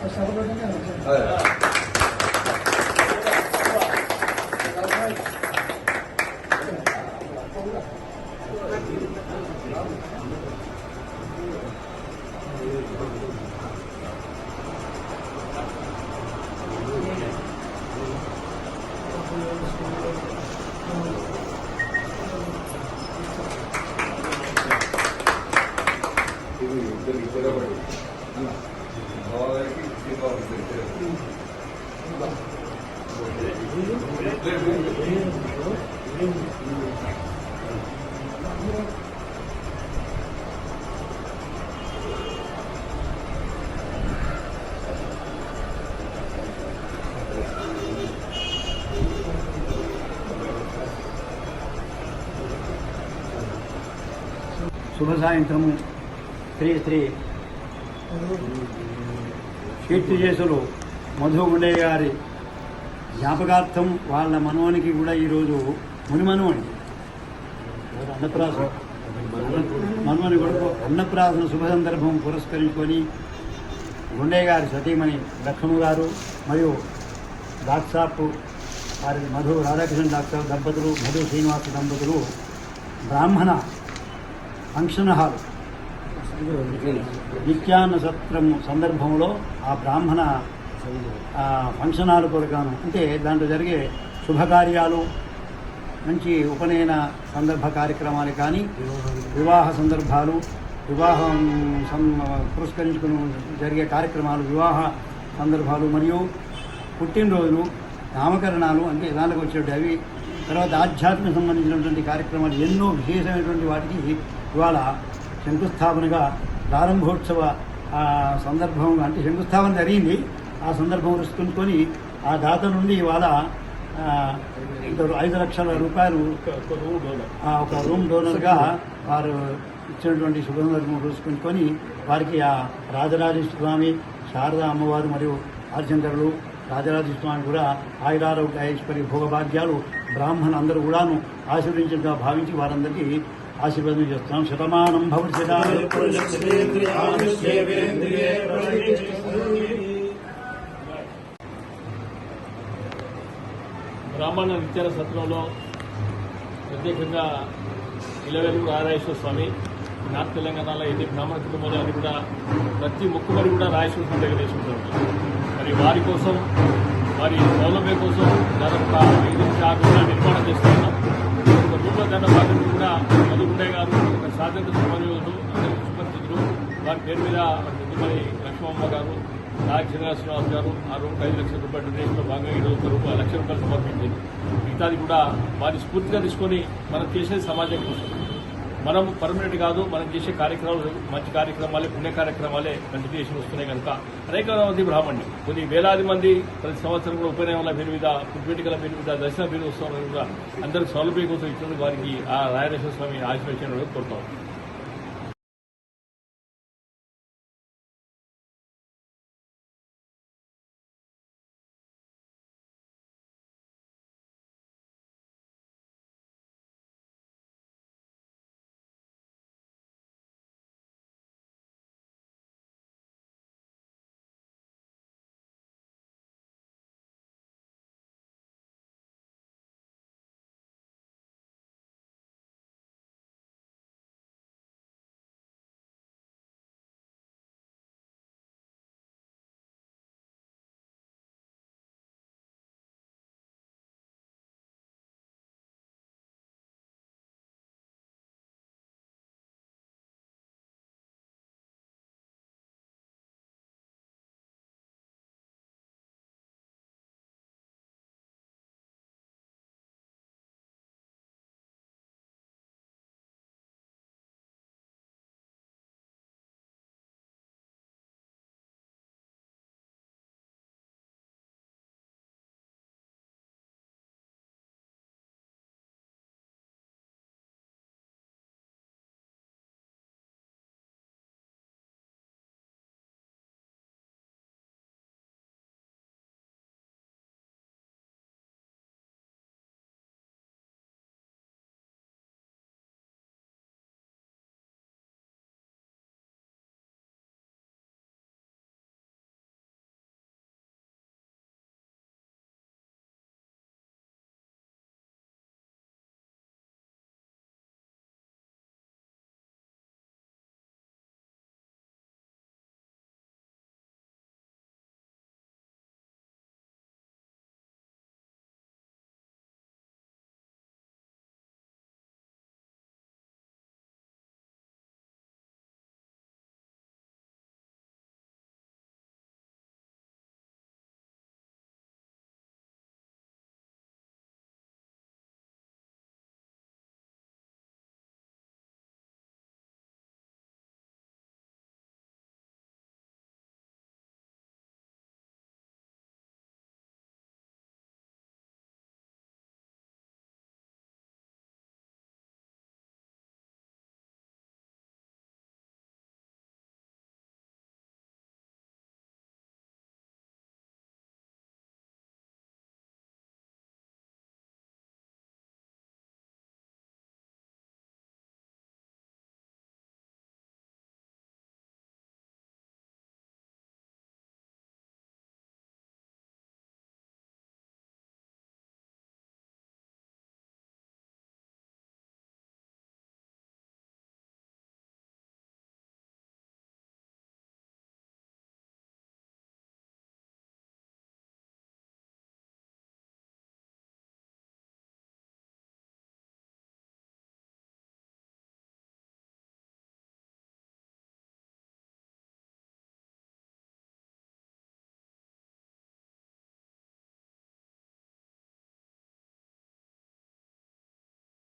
이거 이거 이거 이거 Sobre já entramos 3, 3. చేసులు Madhu గుండే గారి జ్ఞాపకార్థం వాళ్ళ మనవనికి కూడా ఈరోజు ముని మనవని అన్నప్రాసన. మనవని కొడుకు అన్నప్రాసన శుభ సందర్భం పురస్కరించుకొని గుండే గారి సతీమణి లక్ష్మ గారు మరియు డాక్సాప్ వారి మధు రాధాకృష్ణ డాక్టర్ దంపతులు మధు శ్రీనివాస దంపతులు బ్రాహ్మణ ఫంక్షన్ హాల్ నిత్యాన్న సత్రం సందర్భంలో ఆ బ్రాహ్మణ ఆ, ఫంక్షన్ హాల్ కొరకాను అంటే దాంట్లో జరిగే శుభకార్యాలు మంచి ఉపనయన సందర్భ కార్యక్రమాలు కానీ వివాహ సందర్భాలు వివాహం సం పురస్కరించుకుని జరిగే కార్యక్రమాలు వివాహ సందర్భాలు మరియు పుట్టినరోజులు నామకరణాలు అంటే దానికి వచ్చేటువంటి అవి. తర్వాత ఆధ్యాత్మిక సంబంధించినటువంటి కార్యక్రమాలు ఎన్నో విశేషమైనటువంటి వాటికి ఇవాళ శంకుస్థాపనగా ప్రారంభోత్సవ సందర్భం అంటే శంకుస్థాపన జరిగింది. ఆ సందర్భం దృష్టించుకొని ఆ దాత నుండి ఇవాళ ఇద్దరు ఐదు లక్షల రూపాయలు ఒక రూమ్ డోనర్గా వారు ఇచ్చినటువంటి శుభ సందర్భం చూసుకుంటుకొని వారికి ఆ రాజరాజేశ్వర స్వామి శారదా అమ్మవారు మరియు ఆదిశంకరులు రాజరాజేశ్వర స్వామి కూడా ఆయురారోగ్య ఐశ్వర్య భోగభాగ్యాలు బ్రాహ్మణులందరూ కూడాను ఆశీర్వించినట్టుగా భావించి వారందరికీ ఆశీర్వాదం చేస్తున్నాం శతమానం బ్రాహ్మణ నిత్యాల సత్రంలో ప్రత్యేకంగా ఇలవెలుగు రాజేశ్వర స్వామి నార్త్ తెలంగాణలో ఎన్ని బ్రాహ్మణ కుటుంబాలు కూడా ప్రతి మొక్కుబడి కూడా రాజేశ్వర స్వామి దగ్గర చేసుకుంటారు. మరి వారి కోసం వారి సౌలభ్యం కోసం దాదాపు ఒక ఐదు నుంచి ఆరు నిర్మాణం చేస్తున్నాం. ఒక రూప భాగం కూడా మధుగుండే గారు ఒక స్వాతంత్ర సమన్వయులు అందరి సుపరిచితులు వారి పేరు మీద మరి లక్ష్మమ్మ గారు నాగ శ్రీనివాసరావు గారు ఆ రూపాయలు ఐదు లక్షల రూపాయలు డొనేషన్లో భాగంగా ఏడు వందల రూపాయలు లక్ష రూపాయలు సమర్పించింది మిగతాది కూడా వారి స్ఫూర్తిగా తీసుకొని మనం చేసేది సమాజం కోసం. మనం పర్మనెంట్ కాదు మనం చేసే కార్యక్రమాలు మంచి కార్యక్రమాలే పుణ్య కార్యక్రమాలే కంటిన్యూషన్ వస్తున్నాయి కనుక. అనేక మంది బ్రాహ్మణ్యం కొన్ని వేలాది మంది ప్రతి సంవత్సరం కూడా ఉపనయనాల పేరు మీద పుట్టువేటికల పేరు మీద దర్శన పేరు వస్తున్నారు కూడా అందరికి సౌలభ్యం కోసం ఇచ్చినందుకు వారికి ఆ రాయరేశ్వర స్వామి ఆశీర్వచనం కోరుతాం